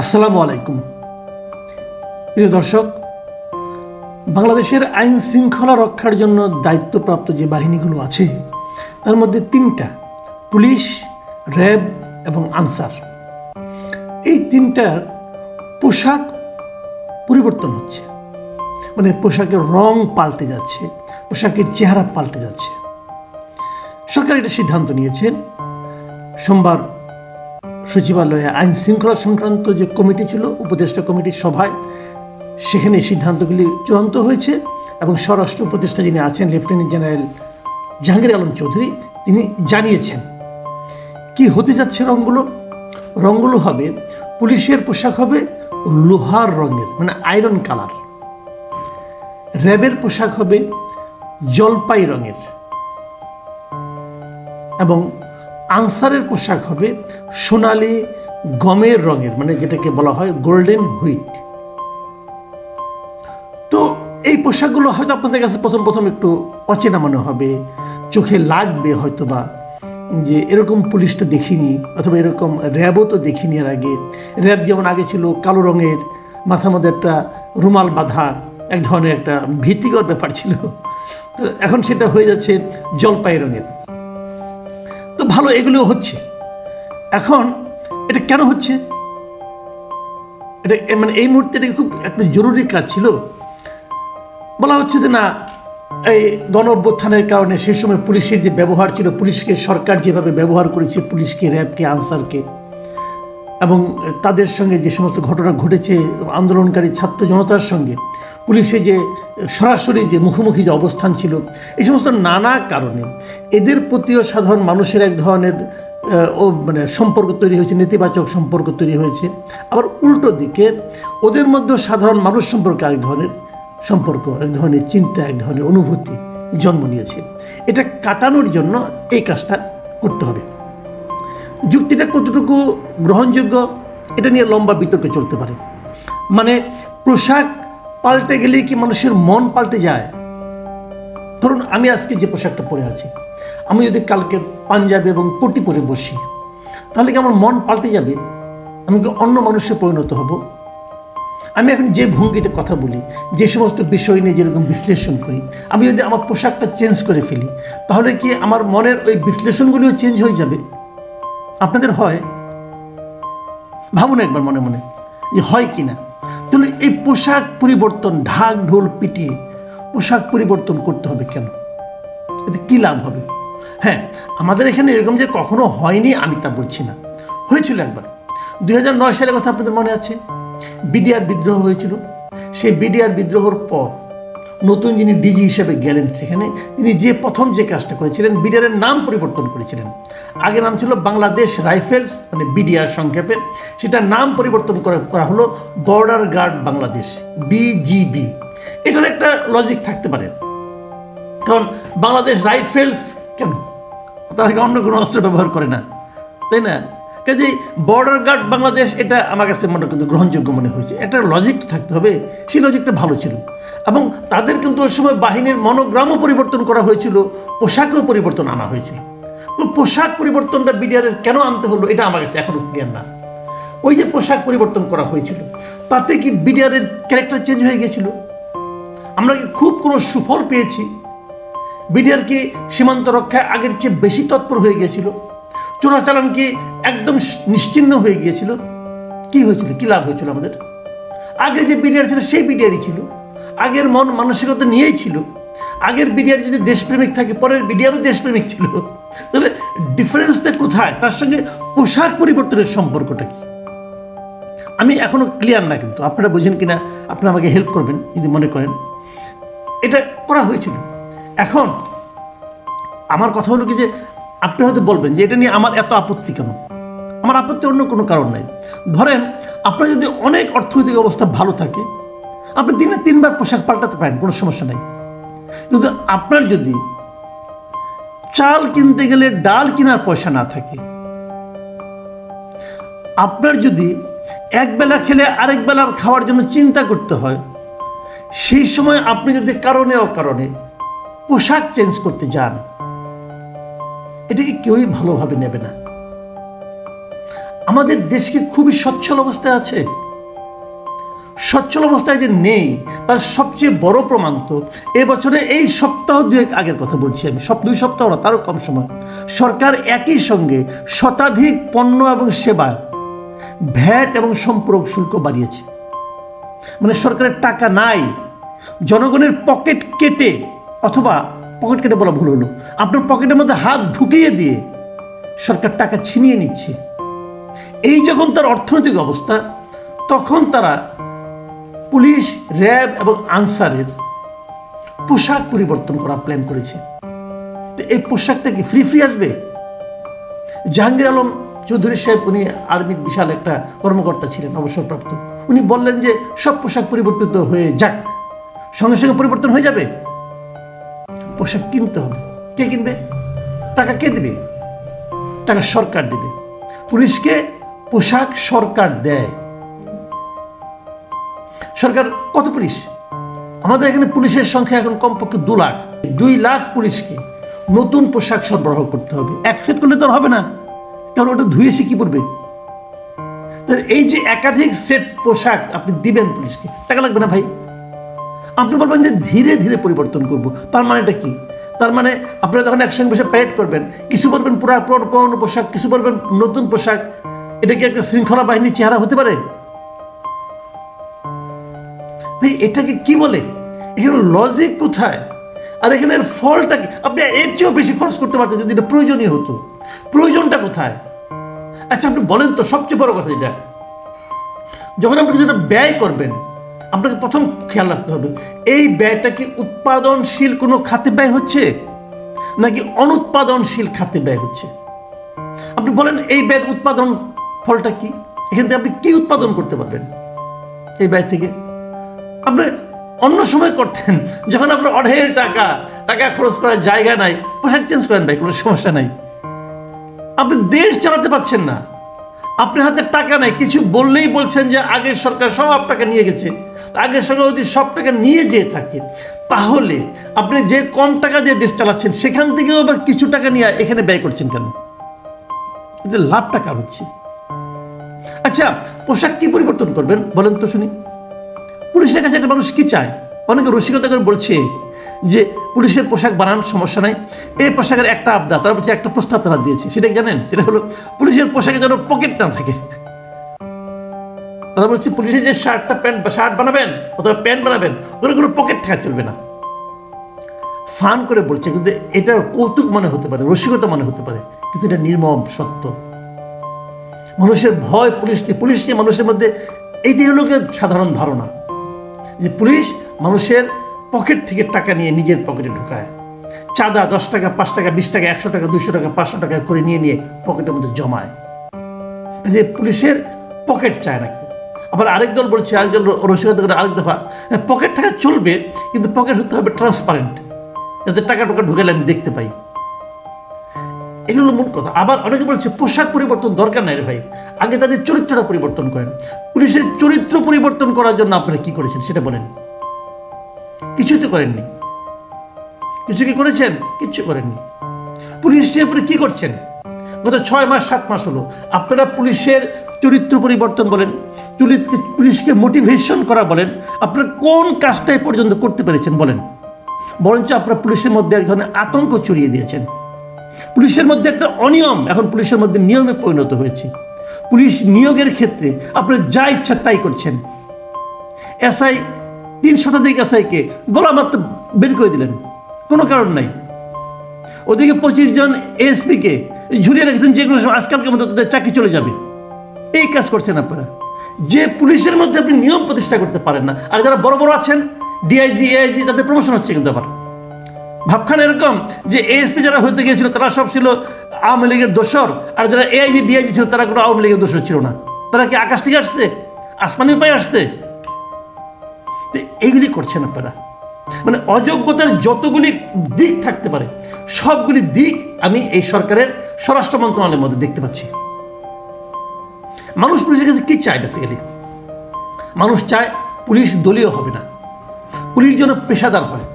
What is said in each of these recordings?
আসসালামু আলাইকুম। প্রিয় দর্শক, বাংলাদেশের আইন শৃঙ্খলা রক্ষার জন্য দায়িত্বপ্রাপ্ত যে বাহিনীগুলো আছে, তার মধ্যে তিনটা, পুলিশ, র্যাব এবং আনসার। এই তিনটার পোশাক পরিবর্তন হচ্ছে। মানে পোশাকের রং পাল্টে যাচ্ছে, পোশাকের চেহারা পাল্টে যাচ্ছে। সরকার এটা সিদ্ধান্ত নিয়েছেন সোমবার সচিবালয়ে আইন শৃঙ্খলা সংক্রান্ত যে কমিটি ছিল, উপদেষ্টা কমিটির সভায়, সেখানে সিদ্ধান্তগুলি চূড়ান্ত হয়েছে এবং স্বরাষ্ট্র উপদেষ্টা যিনি আছেন, লেফটেন্যান্ট জেনারেল জাহাঙ্গীর আলম চৌধুরী, তিনি জানিয়েছেন, কি হতে যাচ্ছে রঙগুলো? রঙগুলো হবে পুলিশের পোশাক হবে লোহার রঙের মানে আয়রন কালার। র্যাবের পোশাক হবে জলপাই রঙের। এবং আনসারের পোশাক হবে সোনালি গমের রঙের মানে যেটাকে বলা হয় গোল্ডেন হুইট তো এই পোশাকগুলো হয়তো আপনাদের কাছে প্রথম প্রথম একটু অচেনা মনে হবে, চোখে লাগবে হয়তো বা যে এরকম পুলিশটা দেখিনি অথবা এরকম র্যাবও তো দেখিনি এর আগে। র্যাব যেমন আগে ছিল কালো রঙের, মাথার মধ্যে একটা রুমাল বাঁধা, এক ধরনের একটা ভীতিকর ব্যাপার ছিল। তো এখন সেটা হয়ে যাচ্ছে জলপাই রঙের। ভালো এগুলো হচ্ছে। এখন এটা কেন হচ্ছে? এটা মানে এই মুহূর্তে এটা খুব একটা জরুরি কাজ ছিল? বলা হচ্ছে যে না, এই গণ অভ্যুত্থানের কারণে সেই সময় পুলিশের যে ব্যবহার ছিল, পুলিশকে সরকার যেভাবে ব্যবহার করেছে, পুলিশকে, র্যাবকে, আনসারকে, এবং তাদের সঙ্গে যে সমস্ত ঘটনা ঘটেছে, আন্দোলনকারী ছাত্র জনতার সঙ্গে পুলিশের যে, সরাসরি যে মুখোমুখি যে অবস্থান ছিল, এই সমস্ত নানা কারণে এদের প্রতিও সাধারণ মানুষের এক ধরনের ও মানে সম্পর্ক তৈরি হয়েছে, নেতিবাচক সম্পর্ক তৈরি হয়েছে। আবার উল্টো দিকে ওদের মধ্যেও সাধারণ মানুষ সম্পর্কে আরেক ধরনের সম্পর্ক, এক ধরনের চিন্তা, এক ধরনের অনুভূতি জন্ম নিয়েছে। এটা কাটানোর জন্য এই কাজটা করতে হবে। যুক্তিটা কতটুকু গ্রহণযোগ্য, এটা নিয়ে লম্বা বিতর্ক চলতে পারে। মানে পোশাক পাল্টে গেলেই কি মানুষের মন পাল্টে যায়? ধরুন, আমি আজকে যে পোশাকটা পরে আছি, আমি যদি কালকে পাঞ্জাবি এবং কোটি পরে বসি, তাহলে কি আমার মন পাল্টে যাবে? আমি কি অন্য মানুষে পরিণত হব? আমি এখন যে ভঙ্গিতে কথা বলি, যে সমস্ত বিষয় নিয়ে যেরকম বিশ্লেষণ করি, আমি যদি আমার পোশাকটা চেঞ্জ করে ফেলি, তাহলে কি আমার মনের ওই বিশ্লেষণগুলিও চেঞ্জ হয়ে যাবে? আপনাদের হয়? ভাবুন একবার মনে মনে, যে হয় কি না? তাহলে এই পোশাক পরিবর্তন, ঢাক, ঢোল পিটিয়ে পোশাক পরিবর্তন করতে হবে কেন? এতে কী লাভ হবে? হ্যাঁ আমাদের এখানে এরকম যে কখনো হয়নি আমি তা বলছি না। হয়েছিল একবার। দু হাজার নয় সালের কথা আপনাদের মনে আছে? বিডিআর বিদ্রোহ হয়েছিল। সেই বিডিআর বিদ্রোহর পর নতুন যিনি ডিজি হিসেবে গেলেন সেখানে তিনি যে প্রথম যে কাজটা করেছিলেন বিডিআরের নাম পরিবর্তন করেছিলেন। আগে নাম ছিল বাংলাদেশ রাইফেলস মানে বিডিআর সংক্ষেপে। সেটার নাম পরিবর্তন করা হলো বর্ডার গার্ড বাংলাদেশ বিজিবি এটার একটা লজিক থাকতে পারে। কারণ বাংলাদেশ রাইফেলস কেন? তারা অন্য কোনো অস্ত্র ব্যবহার করে না? তাই না? কাজেই বর্ডার গার্ড বাংলাদেশ এটা আমার কাছে মনে কিন্তু গ্রহণযোগ্য মনে হয়েছে। একটা লজিক থাকতে হবে, সেই লজিকটা ভালো ছিল। এবং তাদের কিন্তু ওই সময় বাহিনীর মনোগ্রামও পরিবর্তন করা হয়েছিল, পোশাকেও পরিবর্তন আনা হয়েছিল। পোশাক পরিবর্তনটা বিডিআরের কেন আনতে হলো এটা আমার কাছে এখনও ক্লিয়ার না। ওই যে পোশাক পরিবর্তন করা হয়েছিল, তাতে কি বিডিআরের ক্যারেক্টার চেঞ্জ হয়ে গেছিল? আমরা কি খুব কোনো সুফল পেয়েছি? বিডিআর কি সীমান্ত রক্ষায় আগের চেয়ে বেশি তৎপর হয়ে গিয়েছিল চোরাচালান কি একদম নিশ্চিহ্ন হয়ে গিয়েছিল? কি হয়েছিল? কি লাভ হয়েছিল আমাদের? আগে যে বিডিআর ছিল, সেই বিডিআরই ছিল। আগের মন মানসিকতা নিয়েই ছিল। আগের বিডিআর যদি দেশপ্রেমিক থাকে, পরের বিডিআরও দেশপ্রেমিক ছিল। তাহলে ডিফারেন্সটা কোথায়? তার সঙ্গে পোশাক পরিবর্তনের সম্পর্কটা কি? আমি এখনও ক্লিয়ার না কিন্তু। আপনারা বুঝেন কিনা? আপনারা আমাকে হেল্প করবেন, যদি মনে করেন। এটা করা হয়েছিল। এখন, আমার কথা হলো কি যে আপনি হয়তো বলবেন যে এটা নিয়ে আমার এত আপত্তি কেন? আমার আপত্তি অন্য কোনো কারণ নাই। ধরেন, আপনার যদি অনেক অর্থনৈতিক অবস্থা ভালো থাকে, আপনি দিনে তিনবার পোশাক পাল্টাতে পারেন, কোনো সমস্যা নাই। কিন্তু আপনার যদি চাল কিনতে গেলে ডাল কেনার পয়সা না থাকে, আপনার যদি এক বেলা খেলে আরেক বেলার খাওয়ার জন্য চিন্তা করতে হয়, সেই সময় আপনি যদি কারণে অকারণে পোশাক চেঞ্জ করতে যান এটাকে কেউই ভালোভাবে নেবে না। আমাদের দেশ কি খুবই সচ্ছল অবস্থায় আছে? সচ্ছল অবস্থায় যে নেই, তার সবচেয়ে বড় প্রমাণ তো এবছরে এই সপ্তাহ দুয়েক আগের কথা বলছি আমি। সব দুই সপ্তাহ না, তারও কম সময়। সরকার একই সঙ্গে শতাধিক পণ্য এবং সেবা, ভ্যাট এবং সম্পূরক শুল্ক বাড়িয়েছে। মানে সরকারের টাকা নাই, জনগণের পকেট কেটে অথবা পকেট কেটে বলা ভুল হলো। আপনার পকেটের মধ্যে হাত ঢুকিয়ে দিয়ে সরকার টাকা ছিনিয়ে নিচ্ছে। এই যখন তার অর্থনৈতিক অবস্থা, তখন তারা পুলিশ, র্যাব এবং আনসারের পোশাক পরিবর্তন করা প্ল্যান করেছে। তো এই পোশাকটা কি ফ্রি ফ্রি আসবে? জাহাঙ্গীর আলম চৌধুরী সাহেব, উনি আর্মির বিশাল একটা কর্মকর্তা ছিলেন, অবসরপ্রাপ্ত। উনি বললেন যে সব পোশাক পরিবর্তিত হয়ে যাক। সঙ্গে সঙ্গে পরিবর্তন হয়ে যাবে? পোশাক কিনতে হবে। কে কিনবে? টাকা কে দেবে? টাকা সরকার দেবে। পুলিশকে পোশাক সরকার দেয়। সরকার কত পুলিশ? আমাদের এখানে পুলিশের সংখ্যা এখন কমপক্ষে দু লাখ। দুই লাখ পুলিশকে নতুন পোশাক সরবরাহ করতে হবে। অ্যাকসেপ্ট করলে তো আর হবে না। কারণ ওটা ধুয়ে সে কি পড়বে তাহলে এই যে একাধিক সেট পোশাক আপনি দিবেন পুলিশকে, টাকা লাগবে না ভাই? আপনি বলবেন যে ধীরে ধীরে পরিবর্তন করব। তার মানেটা কি? তার মানে আপনারা যখন একসঙ্গে বসে প্যারেড করবেন, কিছু বলবেন পুরা পুরনো পোশাক, কিছু বলবেন নতুন পোশাক, এটা কি একটা শৃঙ্খলা বাহিনীর চেহারা হতে পারে? ভাই, এটাকে কি বলে? এখানে লজিক কোথায়? আর এখানে এর ফলটা কি? আপনি এর চেয়েও বেশি খরচ করতে পারতেন যদি এটা প্রয়োজনীয় হতো। প্রয়োজনটা কোথায়? আচ্ছা আপনি বলেন তো সবচেয়ে বড় কথা এটা যখন আপনি যেটা ব্যয় করবেন আপনাকে প্রথম খেয়াল রাখতে হবে, এই ব্যয়টা কি উৎপাদনশীল কোনো খাতে ব্যয় হচ্ছে? নাকি অনুৎপাদনশীল খাতে ব্যয় হচ্ছে? আপনি বলেন, এই ব্যয়ের উৎপাদন ফলটা কি? এখান থেকে আপনি কি উৎপাদন করতে পারবেন? এই ব্যয় থেকে? আপনি অন্য সময় করতেন, যখন আপনার অঢেল টাকা টাকা খরচ করার জায়গা নাই, পোশাক চেঞ্জ করেন ভাই, কোনো সমস্যা নাই। আপনি দেশ চালাতে পারছেন না। আপনার হাতে টাকা নাই, কিছু বললেই বলছেন যে আগের সরকার সব টাকা নিয়ে গেছে। আগের সরকার যদি সব টাকা নিয়ে যেয়ে থাকে, তাহলে আপনি যে কম টাকা দিয়ে দেশ চালাচ্ছেন, সেখান থেকেও আবার কিছু টাকা নিয়ে এখানে ব্যয় করছেন কেন? এতে লাভটা কার হচ্ছে? আচ্ছা পোশাক কি পরিবর্তন করবেন? বলেন তো শুনি। পুলিশের কাছে একটা মানুষ কি চায়? অনেকে রসিকতা করে বলছে যে পুলিশের পোশাক বানানোর সমস্যা নাই। এই পোশাকের একটা আবদা, তারা বলছে একটা প্রস্তাব তারা দিয়েছে। সেটা জানেন? সেটা হলো পুলিশের পোশাকে যেন পকেট না থাকে। তারা বলছে পুলিশের যে শার্টটা প্যান্ট শার্ট বানাবেন অথবা প্যান্ট বানাবেন ওখানে কোনো পকেট থাকা চলবে না। ফান করে বলছে, কিন্তু এটা কৌতুক মনে হতে পারে, রসিকতা মনে হতে পারে, কিন্তু এটা নির্মম সত্য। মানুষের ভয় পুলিশ নিয়ে পুলিশ নিয়ে মানুষের মধ্যে, এইটাই হলো সাধারণ ধারণা। যে পুলিশ মানুষের পকেট থেকে টাকা নিয়ে নিজের পকেটে ঢুকায়। চাঁদা দশ টাকা পাঁচ টাকা বিশ টাকা একশো টাকা দুশো টাকা পাঁচশো টাকা করে নিয়ে নিয়ে পকেটের মধ্যে জমায়। যে পুলিশের পকেট চায় না আবার আরেক দল বলছে আরেক দল রসিকতা করে আরেক দফা হ্যাঁ, পকেট থাকা চলবে কিন্তু পকেট হতে হবে ট্রান্সপারেন্ট যাতে টাকা টাকা ঢুকালে আমি দেখতে পাই। এগুলো হলো মূল কথা। আবার অনেকে বলছে পোশাক পরিবর্তন দরকার নাই রে ভাই। আগে তাদের চরিত্রটা পরিবর্তন করেন। পুলিশের চরিত্র পরিবর্তন করার জন্য আপনারা কি করেছেন সেটা বলেন। কিছুই তো করেননি। কিছু কি করেছেন? কিচ্ছু করেননি। পুলিশের উপরে কি করছেন? গত ছয় মাস, সাত মাস হলো। আপনারা পুলিশের চরিত্র পরিবর্তন বলেন চরিত্র পুলিশকে মোটিভেশন করা বলেন, আপনারা কোন কাজটাই পর্যন্ত করতে পেরেছেন বলেন। বরঞ্চ আপনারা পুলিশের মধ্যে এক ধরনের আতঙ্ক ছড়িয়ে দিয়েছেন। পুলিশের মধ্যে একটা অনিয়ম এখন পুলিশের মধ্যে নিয়মে পরিণত হয়েছে। পুলিশ নিয়োগের ক্ষেত্রে আপনারা যা ইচ্ছা তাই করছেন। এসআই তিন শতাধিক এসআইকে বলা মাত্র বের করে দিলেন। কোনো কারণ নাই। ওদিকে পঁচিশ জন এএসপিকে ঝুলিয়ে রেখেছেন যে কোনো সময় আজকালকের মতো তাদের চাকরি চলে যাবে। এই কাজ করছেন আপনারা। যে পুলিশের মধ্যে আপনি নিয়ম প্রতিষ্ঠা করতে পারেন না, আর যারা বড় বড় আছেন, ডিআইজি, এআইজি, তাদের প্রমোশন হচ্ছে কিন্তু আবার। ভাবখান এরকম যে এএসপি যারা হতে গিয়েছিল, তারা সব ছিল আওয়ামী লীগের দোষর, আর যারা এআইজি, ডিআইজি ছিল, তারা কোনো আওয়ামী লীগের দোষর ছিল না। তারা কি আকাশ থেকে আসছে? আসমানি উপায় আসছে? এইগুলি করছেন আপনারা। মানে অযোগ্যতার যতগুলি দিক থাকতে পারে, সবগুলি দিক আমি এই সরকারের স্বরাষ্ট্র মন্ত্রণালয়ের মধ্যে দেখতে পাচ্ছি। মানুষ পুলিশের কাছে কি চায় বেসিক্যালি মানুষ চায় পুলিশ দলীয় হবে না। পুলিশ যেন পেশাদার হয়।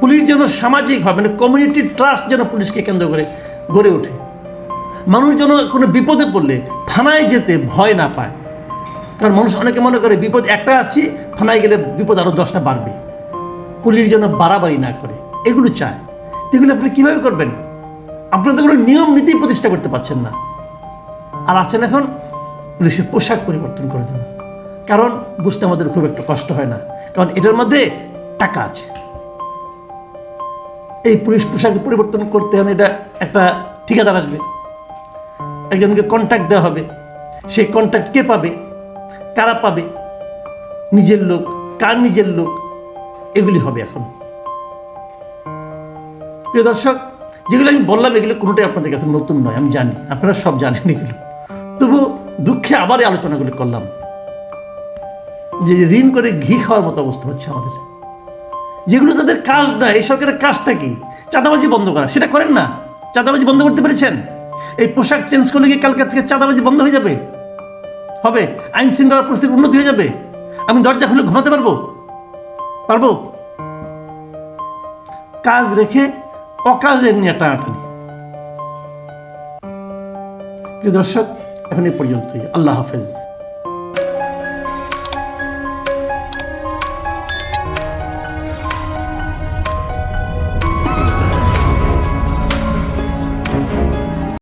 পুলিশ যেন সামাজিক হয় মানে কমিউনিটি ট্রাস্ট যেন পুলিশকে কেন্দ্র করে গড়ে ওঠে। মানুষ যেন কোনো বিপদে পড়লে থানায় যেতে ভয় না পায়। কারণ মানুষ অনেকে মনে করে বিপদ একটা আছি, থানায় গেলে বিপদ আরও দশটা বাড়বে। পুলিশ যেন বাড়াবাড়ি না করে, এগুলো চায়। এগুলো আপনি কীভাবে করবেন? আপনারা তো কোনো নিয়ম, নীতি প্রতিষ্ঠা করতে পারছেন না। আর আছেন এখন পুলিশের পোশাক পরিবর্তন করে দেন। কারণ বুঝতে আমাদের খুব একটা কষ্ট হয় না। কারণ এটার মধ্যে টাকা আছে। এই পুলিশ পোশাক পরিবর্তন করতে হলে এটা একটা ঠিকাদার আসবে। একজনকে কন্ট্যাক্ট দেওয়া হবে। সেই কন্ট্যাক্ট কে পাবে? কারা পাবে? নিজের লোক, কার নিজের লোক? এগুলি হবে এখন। প্রিয় দর্শক, যেগুলো আমি বললাম, এগুলো কোনোটাই আপনাদের কাছে নতুন নয়, আমি জানি, আপনারা সব জানেন এগুলো। তবু দুঃখে আবার আলোচনাগুলো করলাম। যে ঋণ করে ঘি খাওয়ার মতো অবস্থা হচ্ছে আমাদের। যেগুলো তাদের কাজ দেয় এই সরকারের কাজটা কি? চাঁদাবাজি বন্ধ করা, সেটা করেন না? চাঁদাবাজি বন্ধ করতে পেরেছেন? এই পোশাক চেঞ্জ করলে কি কালকে থেকে চাঁদাবাজি বন্ধ হয়ে যাবে? হবে, আইন শৃঙ্খলা পরিস্থিতির উন্নতি হয়ে যাবে। আমি দরজা খুলে ঘুমাতে পারব? পারব? কাজ রেখে অকাজের নিয়ে টানাটানি। দর্শক, এখন এই পর্যন্তই। আল্লাহ হাফেজ।